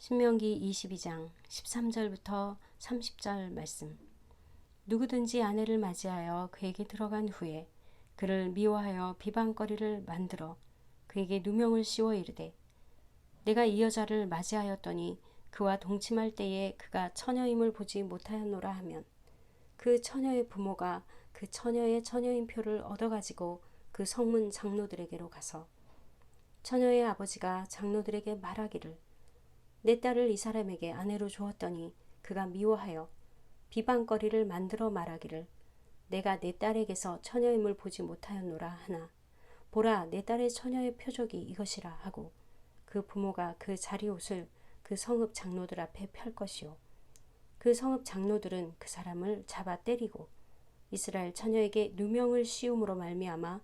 신명기 22장 13절부터 30절 말씀. 누구든지 아내를 맞이하여 그에게 들어간 후에 그를 미워하여 비방거리를 만들어 그에게 누명을 씌워 이르되 내가 이 여자를 맞이하였더니 그와 동침할 때에 그가 처녀임을 보지 못하였노라 하면 그 처녀의 부모가 그 처녀의 처녀인 표를 얻어가지고 그 성문 장로들에게로 가서 처녀의 아버지가 장로들에게 말하기를 내 딸을 이 사람에게 아내로 주었더니 그가 미워하여 비방거리를 만들어 말하기를 내가 내 딸에게서 처녀임을 보지 못하였노라 하나. 보라 내 딸의 처녀의 표적이 이것이라 하고 그 부모가 그 자리 옷을 그 성읍 장로들 앞에 펼 것이요. 그 성읍 장로들은 그 사람을 잡아 때리고 이스라엘 처녀에게 누명을 씌움으로 말미암아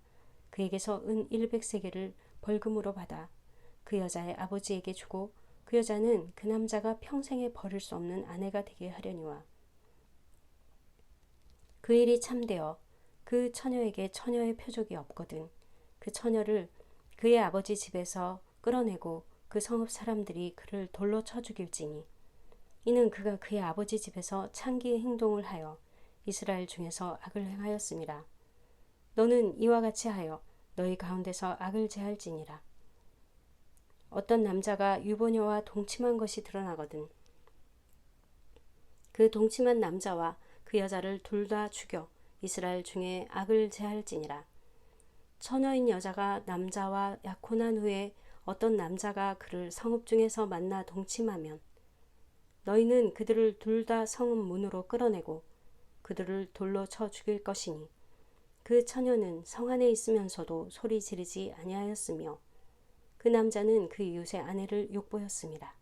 그에게서 은 100세계를 벌금으로 받아 그 여자의 아버지에게 주고 그 여자는 그 남자가 평생에 버릴 수 없는 아내가 되게 하려니와 그 일이 참되어 그 처녀에게 처녀의 표적이 없거든 그 처녀를 그의 아버지 집에서 끌어내고 그 성읍 사람들이 그를 돌로 쳐 죽일지니 이는 그가 그의 아버지 집에서 창기의 행동을 하여 이스라엘 중에서 악을 행하였습니다. 너는 이와 같이 하여 너희 가운데서 악을 제할지니라. 어떤 남자가 유보녀와 동침한 것이 드러나거든. 그 동침한 남자와 그 여자를 둘 다 죽여 이스라엘 중에 악을 제할지니라. 처녀인 여자가 남자와 약혼한 후에 어떤 남자가 그를 성읍 중에서 만나 동침하면 너희는 그들을 둘 다 성읍 문으로 끌어내고 그들을 돌로 쳐 죽일 것이니 그 처녀는 성 안에 있으면서도 소리 지르지 아니하였으며 그 남자는 그 이웃의 아내를 욕보였습니다.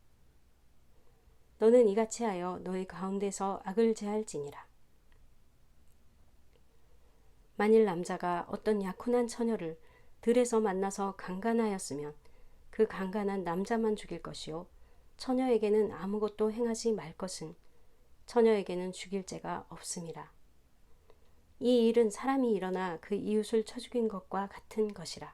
너는 이같이 하여 너희 가운데서 악을 제할지니라. 만일 남자가 어떤 약혼한 처녀를 들에서 만나서 강간하였으면 그 강간한 남자만 죽일 것이요 처녀에게는 아무것도 행하지 말 것은 처녀에게는 죽일 죄가 없습니다. 이 일은 사람이 일어나 그 이웃을 쳐 죽인 것과 같은 것이라.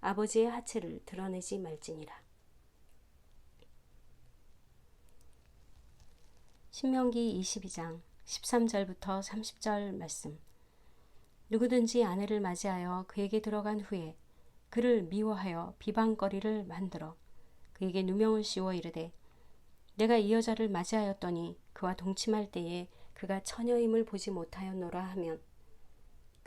아버지의 하체를 드러내지 말지니라. 신명기 22장 13절부터 30절 말씀. 누구든지 아내를 맞이하여 그에게 들어간 후에 그를 미워하여 비방거리를 만들어 그에게 누명을 씌워 이르되 내가 이 여자를 맞이하였더니 그와 동침할 때에 그가 처녀임을 보지 못하였노라 하면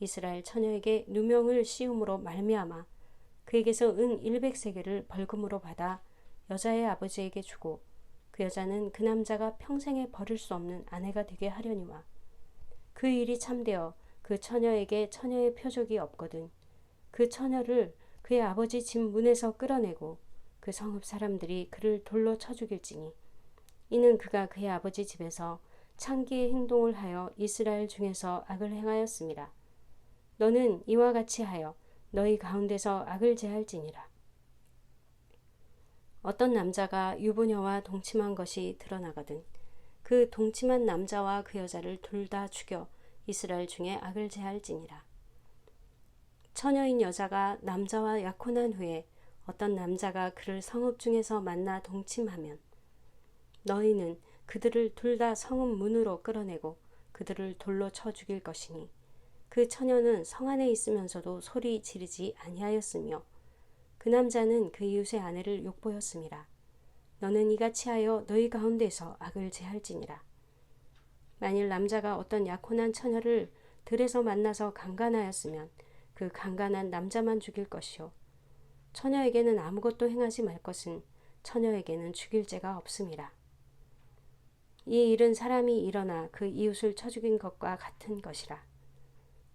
이스라엘 처녀에게 누명을 씌움으로 말미암아 그에게서 은 100세계를 벌금으로 받아 여자의 아버지에게 주고 그 여자는 그 남자가 평생에 버릴 수 없는 아내가 되게 하려니와 그 일이 참되어 그 처녀에게 처녀의 표적이 없거든 그 처녀를 그의 아버지 집 문에서 끌어내고 그 성읍 사람들이 그를 돌로 쳐 죽일지니 이는 그가 그의 아버지 집에서 창기의 행동을 하여 이스라엘 중에서 악을 행하였습니다. 너는 이와 같이 하여 너희 가운데서 악을 제할지니라. 어떤 남자가 유부녀와 동침한 것이 드러나거든 그 동침한 남자와 그 여자를 둘 다 죽여 이스라엘 중에 악을 제할지니라. 처녀인 여자가 남자와 약혼한 후에 어떤 남자가 그를 성읍 중에서 만나 동침하면 너희는 그들을 둘 다 성읍 문으로 끌어내고 그들을 돌로 쳐 죽일 것이니 그 처녀는 성 안에 있으면서도 소리 지르지 아니하였으며 그 남자는 그 이웃의 아내를 욕보였습니다. 너는 이같이 하여 너희 가운데서 악을 제할지니라. 만일 남자가 어떤 약혼한 처녀를 들에서 만나서 강간하였으면 그 강간한 남자만 죽일 것이요 처녀에게는 아무것도 행하지 말 것은 처녀에게는 죽일 죄가 없음이라. 이 일은 사람이 일어나 그 이웃을 쳐 죽인 것과 같은 것이라.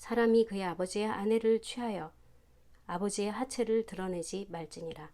사람이 그의 아버지의 아내를 취하여 아버지의 하체를 드러내지 말지니라.